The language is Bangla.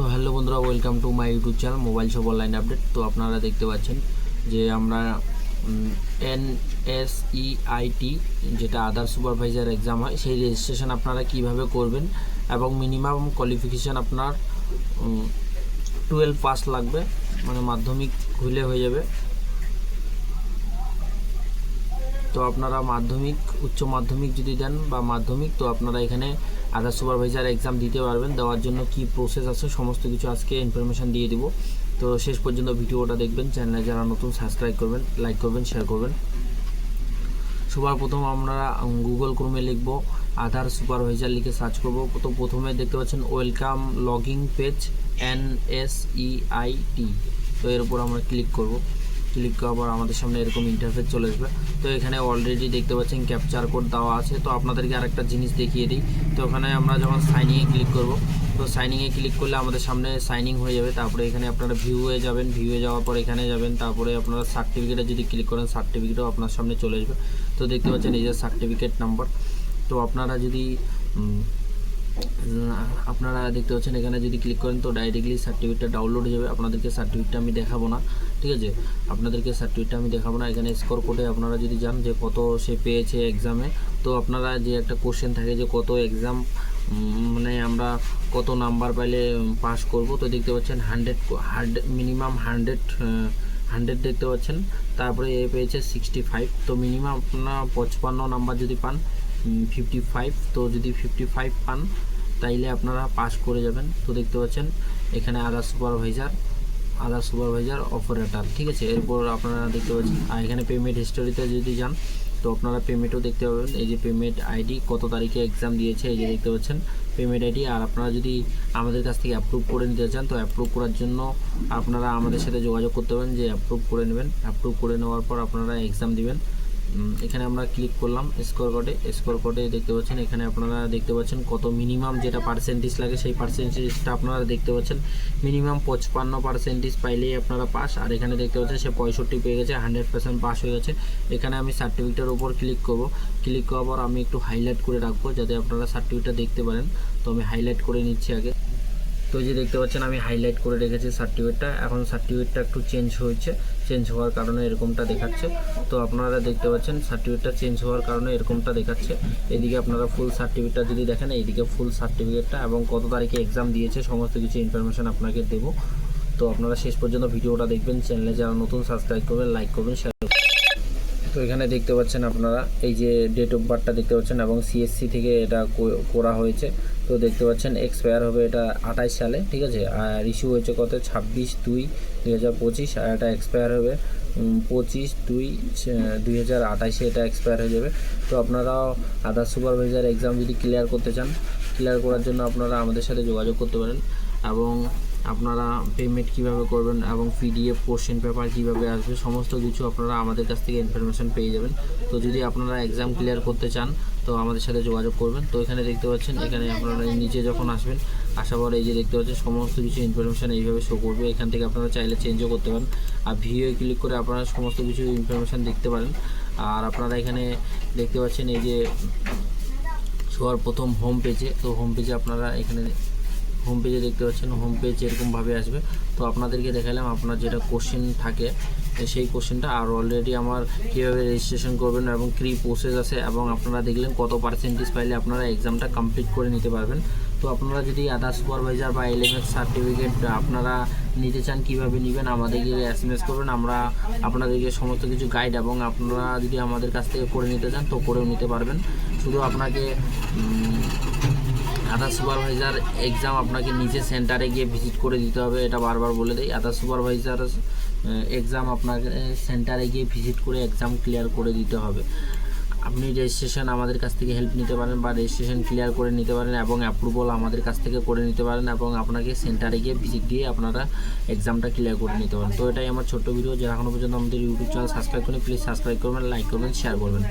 তো হ্যালো বন্ধুরা welcome to my YouTube channel mobile shop online update তো আপনারা দেখতে পাচ্ছেন যে আমরা এন এস আইটি যেটা আদার সুপারভাইজার এক্সাম হয়, সেই রেজিস্ট্রেশন আপনারা কীভাবে করবেন এবং মিনিমাম কোয়ালিফিকেশান আপনার টুয়েলভ পাস লাগবে মানে মাধ্যমিক হইলে হয়ে যাবে। তো আপনারা মাধ্যমিক, উচ্চ মাধ্যমিক যদি দেন বা মাধ্যমিক, তো আপনারা এখানে আধার সুপারভাইজার এক্সাম দিতে পারবেন। দেওয়ার জন্য কি প্রসেস আছে, সমস্ত কিছু আজকে ইনফরমেশান দিয়ে দিব। তো শেষ পর্যন্ত ভিডিওটা দেখবেন চ্যানেলে যারা নতুন সাবস্ক্রাইব করবেন লাইক করবেন শেয়ার করবেন। সবার প্রথম আমরা গুগল ক্রোমে লিখব, আধার সুপারভাইজার লিখে সার্চ করব। তো প্রথমে দেখতে পাচ্ছেন welcome login page N S E I T তো এর উপর আমরা ক্লিক করব। ক্লিক করার আমাদের সামনে এরকম ইন্টারফেস চলে আসবে। তো এখানে অলরেডি দেখতে পাচ্ছেন ক্যাপচার কোড দেওয়া আছে। তো আপনাদেরকে আরেকটা জিনিস দেখিয়ে দিই। তো ওখানে আমরা যখন সাইনিংয়ে ক্লিক করব, তো সাইনিংয়ে ক্লিক করলে আমাদের সামনে সাইনিং হয়ে যাবে। তারপরে এখানে আপনারা ভিউয়ে যাবেন। ভিউয়ে যাওয়ার পর এখানে যাবেন। তারপরে আপনারা সার্টিফিকেটে যদি ক্লিক করেন সার্টিফিকেটও আপনার সামনে চলে আসবে। তো দেখতে পাচ্ছেন এই সার্টিফিকেট নাম্বার তো আপনারা যদি আপনারা দেখতে পাচ্ছেন এখানে যদি ক্লিক করেন, তো ডাইরেক্টলি সার্টিফিকেটটা ডাউনলোড হয়ে যাবে। আপনাদেরকে সার্টিফিকেটটা আমি দেখাবো না। ঠিক আছে? আপনাদেরকে সার্টিফিকেটটা আমি দেখাবো না, এখানে স্কোর কোডে আপনারা যদি জান যে কত সে পেয়েছে এক্সামে তো আপনারা যে একটা কোশ্চেন থাকে যে কত এক্সাম মানে আমরা কত নাম্বার পাইলে পাস করব, তো দেখতে পাচ্ছেন hundred hundred minimum hundred hundred দেখতে পাচ্ছেন। তারপরে এ পেয়েছে সিক্সটি ফাইভ তো মিনিমাম আপনার পঁচপান্ন নাম্বার যদি পান ফিফটি ফাইভ তো যদি ফিফটি ফাইভ পান, তাইলে আপনারা পাস করে যাবেন। তো দেখতে পাচ্ছেন, এখানে other supervisor other supervisor operator ঠিক আছে? এরপর আপনারা দেখতে পাচ্ছেন, আর এখানে পেমেন্ট হিস্টোরিতে যদি যান, তো আপনারা পেমেন্টও দেখতে পাবেন। এই যে পেমেন্ট আইডি কত তারিখে এক্সাম দিয়েছে, এই যে দেখতে পাচ্ছেন পেমেন্ট আইডি আর আপনারা যদি আমাদের কাছ থেকে অ্যাপ্রুভ করে নিতে চান, তো অ্যাপ্রুভ করার জন্য আপনারা আমাদের সাথে যোগাযোগ করতে পারেন, যে অ্যাপ্রুভ করে নেবেন। অ্যাপ্রুভ করে নেওয়ার পর আপনারা এক্সাম দিবেন। এখানে আমরা ক্লিক করলাম স্কোর কোডে স্কোর কোডে দেখতে পাচ্ছেন, এখানে আপনারা দেখতে পাচ্ছেন কত মিনিমাম যেটা পার্সেন্টেজ লাগে সেই পার্সেন্টেজটা আপনারা দেখতে পাচ্ছেন। মিনিমাম পঁচপান্ন পার্সেন্টেজ পাইলেই আপনারা পাস আর এখানে দেখতে পাচ্ছেন সে পঁয়ষট্টি পেয়ে গেছে হান্ড্রেড পার্সেন্ট পাস হয়ে গেছে। এখানে আমি সার্টিফিকেটের উপর ক্লিক করব। ক্লিক করার পর আমি একটু হাইলাইট করে রাখব যাতে আপনারা সার্টিফিকেটটা দেখতে পারেন। তো আমি হাইলাইট করে নিচ্ছি আগে। তো যে দেখতে পাচ্ছেন, আমি হাইলাইট করে রেখেছি সার্টিফিকেটটা এখন সার্টিফিকেটটা একটু চেঞ্জ হয়েছে। চেঞ্জ হওয়ার কারণে এরকমটা দেখাচ্ছে। তো আপনারা দেখতে পাচ্ছেন সার্টিফিকেটটা চেঞ্জ হওয়ার কারণে এরকমটা দেখাচ্ছে। এদিকে আপনারা ফুল সার্টিফিকেটটা যদি দেখেন, এইদিকে ফুল সার্টিফিকেটটা এবং কত তারিখে এক্সাম দিয়েছে, সমস্ত কিছু ইনফরমেশন আপনাকে দেবো। তো আপনারা শেষ পর্যন্ত ভিডিওটা দেখবেন। চ্যানেলে যারা নতুন সাবস্ক্রাইব করবেন লাইক করবেন তো এখানে দেখতে পাচ্ছেন আপনারা, এই যে ডেট অফ বার্থটা দেখতে পাচ্ছেন এবং সিএসসি থেকে এটা করা হয়েছে। তো দেখতে পাচ্ছেন এক্সপায়ার হবে এটা আঠাইশ সালে, ঠিক আছে? আর ইস্যু হয়েছে কত? ছাব্বিশ দুই দুই হাজার পঁচিশ, আর এটা এক্সপায়ার হবে পঁচিশ দুই দুই হাজার আঠাইশে এটা এক্সপায়ার হয়ে যাবে। তো আপনারাও আদার সুপারভাইজার এক্সাম যদি ক্লিয়ার করতে চান ক্লিয়ার করার জন্য আপনারা আমাদের সাথে যোগাযোগ করতে পারেন। এবং আপনারা পেমেন্ট কীভাবে করবেন এবং পিডিএফ কোশ্চেন পেপার কীভাবে আসবে, সমস্ত কিছু আপনারা আমাদের কাছ থেকে ইনফরমেশন পেয়ে যাবেন। তো যদি আপনারা এক্সাম ক্লিয়ার করতে চান, তো আমাদের সাথে যোগাযোগ করবেন। তো এখানে দেখতে পাচ্ছেন, এখানে আপনারা নিচে যখন আসবেন, আসার পর এই যে দেখতে পাচ্ছেন, সমস্ত কিছু ইনফরমেশান এইভাবে শো করবে। এখান থেকে আপনারা চাইলে চেঞ্জও করতে পারেন। আর ভিডিও ক্লিক করে আপনারা সমস্ত কিছু ইনফরমেশান দেখতে পারেন। আর আপনারা এখানে দেখতে পাচ্ছেন এই যে সবার প্রথম হোম পেজে তো হোম পেজে আপনারা এখানে হোম পেজে দেখতে পাচ্ছেন হোম পেজ এরকমভাবে আসবে। তো আপনাদেরকে দেখালাম, আপনার যেটা কোশ্চেন থাকে সেই কোশ্চেনটা আর অলরেডি আমার কীভাবে রেজিস্ট্রেশন করবেন এবং কী প্রসেস আছে এবং আপনারা দেখলেন কত পার্সেন্টেজ পাইলে আপনারা এক্সামটা কমপ্লিট করে নিতে পারবেন। তো আপনারা যদি আদার সুপারভাইজার বা এলএমএস সার্টিফিকেট আপনারা নিতে চান, কীভাবে নেবেন, আমাদেরকে এস এম এস করবেন। আমরা আপনাদেরকে সমস্ত কিছু গাইড এবং আপনারা যদি আমাদের কাছ থেকে করে নিতে চান, তো করেও নিতে পারবেন। শুধু আপনাকে আদার সুপারভাইজার এক্সাম আপনাকে নিজে সেন্টারে গিয়ে ভিজিট করে দিতে হবে, এটা বারবার বলে দেয় আদার সুপারভাইজার এক্সাম আপনাকে সেন্টারে গিয়ে ভিজিট করে এক্সাম ক্লিয়ার করে দিতে হবে। আপনি রেজিস্ট্রেশন আমাদের কাছ থেকে হেল্প নিতে পারেন বা রেজিস্ট্রেশন ক্লিয়ার করে নিতে পারেন এবং অ্যাপ্রুভাল আমাদের কাছ থেকে করে নিতে পারেন এবং আপনাকে সেন্টারে গিয়ে ভিজিট দিয়ে আপনারা এক্সামটা ক্লিয়ার করে নিতে পারেন। তো এটাই আমার ছোট্ট ভিডিও যারা এখনও পর্যন্ত আমাদের ইউটিউব চ্যানেল সাবস্ক্রাইব করেন প্লিজ সাবস্ক্রাইব করবেন লাইক করবেন শেয়ার করবেন।